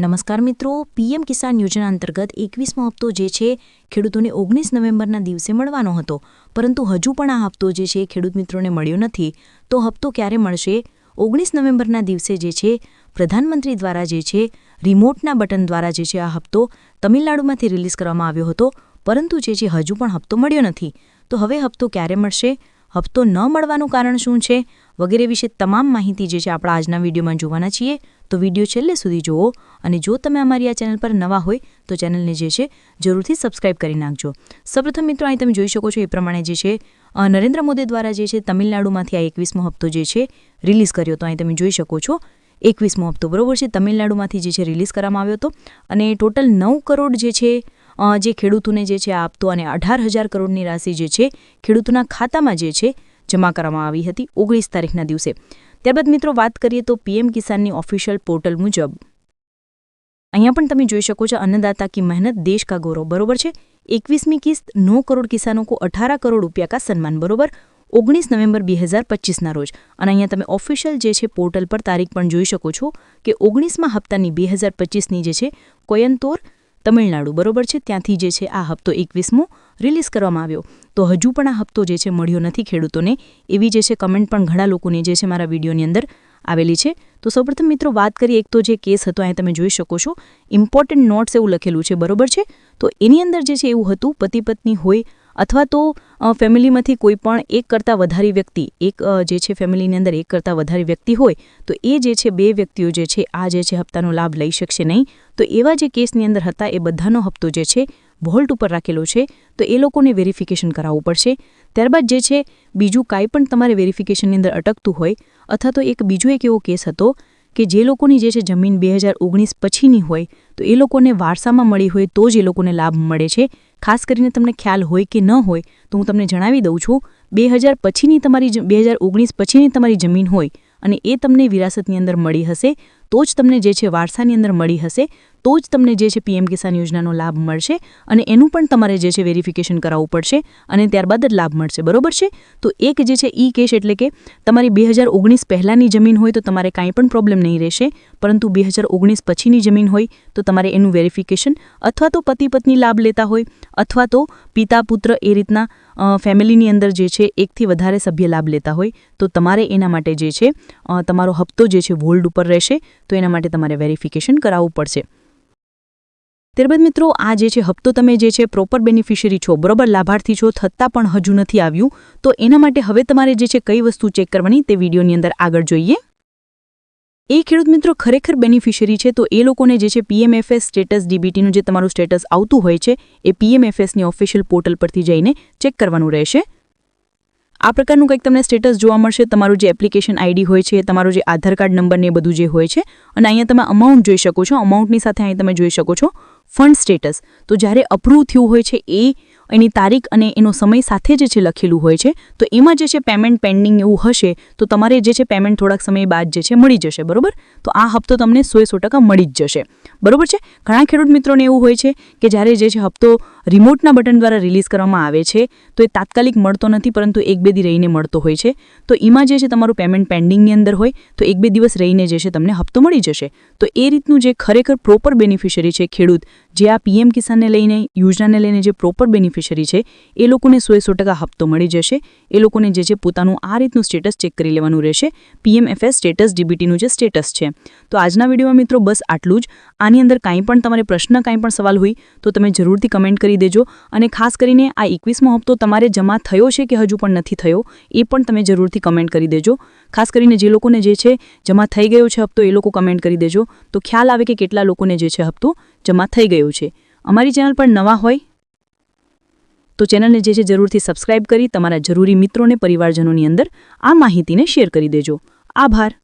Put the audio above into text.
નમસ્કાર મિત્રો, પીએમ કિસાન યોજના અંતર્ગત એકવીસમો હપ્તો જે છે, ખેડૂતોને ઓગણીસ નવેમ્બરના દિવસે મળવાનો હતો. પરંતુ હજુ પણ આ હપ્તો જે છે, ખેડૂત મિત્રોને મળ્યો નથી. તો હપ્તો ક્યારે મળશે? ઓગણીસ નવેમ્બરના દિવસે જે છે, પ્રધાનમંત્રી દ્વારા જે છે, રિમોટના બટન દ્વારા જે છે આ હપ્તો તમિલનાડુમાંથી રિલીઝ કરવામાં આવ્યો હતો. પરંતુ જે છે, હજુ પણ હપ્તો મળ્યો નથી. તો હવે હપ્તો ક્યારે મળશે? હપ્તો ન મળવાનું કારણ શું છે? વગેરે વિશે તમામ માહિતી જે છે, આપણા આજના વિડીયોમાં જોવાના છીએ. તો વીડિયો છેલ્લે સુધી જુઓ અને જો તમે અમારી આ ચેનલ પર નવા હોય તો ચેનલને જે છે જરૂરથી સબસ્ક્રાઇબ કરી નાખજો. સૌપ્રથમ મિત્રો, અહીં તમે જોઈ શકો છો એ પ્રમાણે જે છે નરેન્દ્ર મોદી દ્વારા જે છે તમિલનાડુમાંથી આ એકવીસમો હપ્તો જે છે રિલીઝ કર્યો તો અહીં તમે જોઈ શકો છો એકવીસમો હપ્તો, બરોબર છે? તમિલનાડુમાંથી જે છે રિલીઝ કરવામાં આવ્યો હતો અને ટોટલ નવ કરોડ જે છે જે ખેડૂતોને જે છે આપતો અને અઢાર હજાર કરોડની રાશિ જે છે ખેડૂતોના ખાતામાં જે છે જમા કરવામાં આવી હતી ઓગણીસ તારીખના દિવસે. ત્યારબાદ મિત્રો વાત કરીએ તો પીએમ કિસાનની ઓફિશિયલ પોર્ટલ મુજબ. અહીંયા પણ તમે જોઈ શકો છો અન્નદાતા કી મહેનત, દેશ કા ગૌરવ, બરોબર છે? એકવીસમી કિસ્ત નौ કરોડ કિસાનો કો અઠારહ કરોડ રૂપિયા કા સન્માન, બરોબર? ઓગણીસ નવેમ્બર બે હજાર પચીસના રોજ. અને અહીંયા તમે ઓફિશિયલ જે છે પોર્ટલ પર તારીખ પણ જોઈ શકો છો કે ઓગણીસમાં હપ્તાની બે હજાર પચીસની જે છે, કોયંતોર તમિલનાડુ, બરોબર છે? ત્યાંથી જે છે આ હપ્તો એકવીસમો રિલીઝ કરવામાં આવ્યો. તો હજુ પણ આ હપ્તો જે છે મળ્યો નથી ખેડૂતોને. એવી જે છે કમેન્ટ પણ ઘણા લોકોની જે છે મારા વિડીયોની અંદર આવેલી છે. તો સૌપ્રથમ મિત્રો વાત કરીએ, એક તો જે કેસ હતો અહીં તમે જોઈ શકો છો. ઇમ્પોર્ટન્ટ નોટ્સ એવું લખેલું છે, બરોબર છે? તો એની અંદર જે છે એવું હતું પતિ પત્ની હોય અથવા તો ફેમિલીમાંથી કોઈ પણ એક કરતાં વધારે વ્યક્તિ, એક જે છે ફેમિલીની અંદર એક કરતાં વધારે વ્યક્તિ હોય, તો એ જે છે બે વ્યક્તિઓ જે છે, આ જે છે હપ્તાનો લાભ લઈ શકશે નહીં. તો એવા જે કેસની અંદર હતા, એ બધાનો હપ્તો જે છે, વોલ્ટ ઉપર રાખેલો છે. તો એ લોકોને વેરિફિકેશન કરાવવું પડશે. ત્યારબાદ જે છે, બીજું કાંઈ પણ તમારે વેરિફિકેશનની અંદર અટકતું હોય, અથવા તો એક બીજો એક એવો કેસ હતો કે જે લોકોની જે છે જમીન બે હજાર ઓગણીસ પછીની હોય, તો એ લોકોને વારસામાં મળી હોય તો જ એ લોકોને લાભ મળે છે. ખાસ કરીને તમને ખ્યાલ હોય કે ન હોય, તો હું તમને જણાવી દઉં છું. બે હજાર પછીની તમારી બે હજાર ઓગણીસ પછીની તમારી જમીન હોય અને એ તમને વિરાસતની અંદર મળી હશે. તો જ તમને જે છે વારસાની અંદર મળી હશે, તો જ તમને જે છે પીએમ કિસાન યોજનાનો લાભ મળશે અને એનું પણ તમારે જે છે વેરિફિકેશન કરાવવું પડશે અને ત્યારબાદ જ લાભ મળશે, બરોબર છે? તો એક જે છે ઈ કેસ એટલે કે તમારી બે હજાર ઓગણીસ પહેલાંની જમીન હોય તો તમારે કાંઈ પણ પ્રોબ્લેમ નહીં રહેશે, પરંતુ બે હજાર ઓગણીસ પછીની જમીન હોય તો તમારે એનું વેરિફિકેશન અથવા તો પતિ પત્ની લાભ લેતા હોય અથવા તો પિતા પુત્ર એ રીતના ફેમિલીની અંદર જે છે એકથી વધારે સભ્ય લાભ લેતા હોય તો તમારે એના માટે જે છે તમારો હપ્તો જે છે વોલ્ડ ઉપર રહેશે તો એના માટે તમારે વેરિફિકેશન કરાવવું પડશે. ત્યારબાદ મિત્રો, આ જે છે, હપ્તો તમે જે છે પ્રોપર બેનિફિશિયરી છો, બરોબર, લાભાર્થી છો, થતાં પણ હજુ નથી આવ્યું, તો એના માટે હવે તમારે જે છે, કઈ વસ્તુ ચેક કરવાની તે વિડીયોની અંદર આગળ જોઈએ. એ ખેડૂત મિત્રો ખરેખર બેનિફિશિયરી છે, તો એ લોકોને જે છે પીએમએફએસ સ્ટેટસ ડીબીટીનું જે તમારું સ્ટેટસ આવતું હોય છે, એ પીએમએફએસની ઓફિશિયલ પોર્ટલ પરથી જઈને ચેક કરવાનું રહેશે. આ પ્રકારનું કંઈક તમને સ્ટેટસ જોવા મળશે. તમારું જે એપ્લિકેશન આઈડી હોય છે, તમારું જે આધાર કાર્ડ નંબર ને બધું જે હોય છે, અને અહીંયા તમે અમાઉન્ટ જોઈ શકો છો. અમાઉન્ટની સાથે અહીં તમે જોઈ શકો છો ફંડ સ્ટેટસ તો જ્યારે અપ્રૂવ થયું હોય છે, એ એની તારીખ અને એનો સમય સાથે જે છે લખેલું હોય છે, તો એમાં જે છે પેમેન્ટ પેન્ડિંગ એવું હશે, તો તમારે જે છે પેમેન્ટ થોડાક સમય બાદ જે છે મળી જશે, બરોબર? તો આ હપ્તો તમને સોએ સો ટકા મળી જ જશે. બરોબર છે? ઘણા ખેડૂત મિત્રોને એવું હોય છે કે જ્યારે જે છે હપ્તો રિમોટના બટન દ્વારા રિલીઝ કરવામાં આવે છે, તો એ તાત્કાલિક મળતો નથી, પરંતુ એક બે દી રહીને મળતો હોય છે. તો એમાં જે છે તમારું પેમેન્ટ પેન્ડિંગની અંદર હોય, તો એક બે દિવસ રહીને જે છે તમને હપ્તો મળી જશે. તો એ રીતનું જે ખરેખર પ્રોપર બેનિફિશરી છે ખેડૂત, જે આ પીએમ કિસાનને લઈને, યોજનાને લઈને જે પ્રોપર બેનિફિશરી છે, એ લોકોને સોએ સો ટકા હપ્તો મળી જશે. એ લોકોને જે છે પોતાનું આ રીતનું સ્ટેટસ ચેક કરી લેવાનું રહેશે. પીએમએફએસ સ્ટેટસ ડીબીટીનું જે સ્ટેટસ છે. તો આજના વિડીયોમાં મિત્રો બસ આટલું જ. આની અંદર કાંઈ પણ તમારે પ્રશ્ન, કાંઈ પણ સવાલ હોય તો તમે જરૂરથી કમેન્ટ કરી દેજો. અને ખાસ કરીને આ એકવીસમો હપ્તો તમારે જમા થયો છે કે હજુ પણ નથી થયો, એ પણ તમે જરૂરથી કમેન્ટ કરી દેજો. ખાસ કરીને જે લોકોને જે છે જમા થઈ ગયો છે હપ્તો, એ લોકો કમેન્ટ કરી દેજો. તો ખ્યાલ આવે કે કેટલા લોકોને જે છે હપ્તો જમા થઈ ગયો છે. અમારી ચેનલ પર નવા હોય તો ચેનલને જે છે જરૂરથી સબસ્ક્રાઇબ કરી તમારા જરૂરી મિત્રોને, પરિવારજનોની અંદર આ માહિતીને શેર કરી દેજો. આભાર.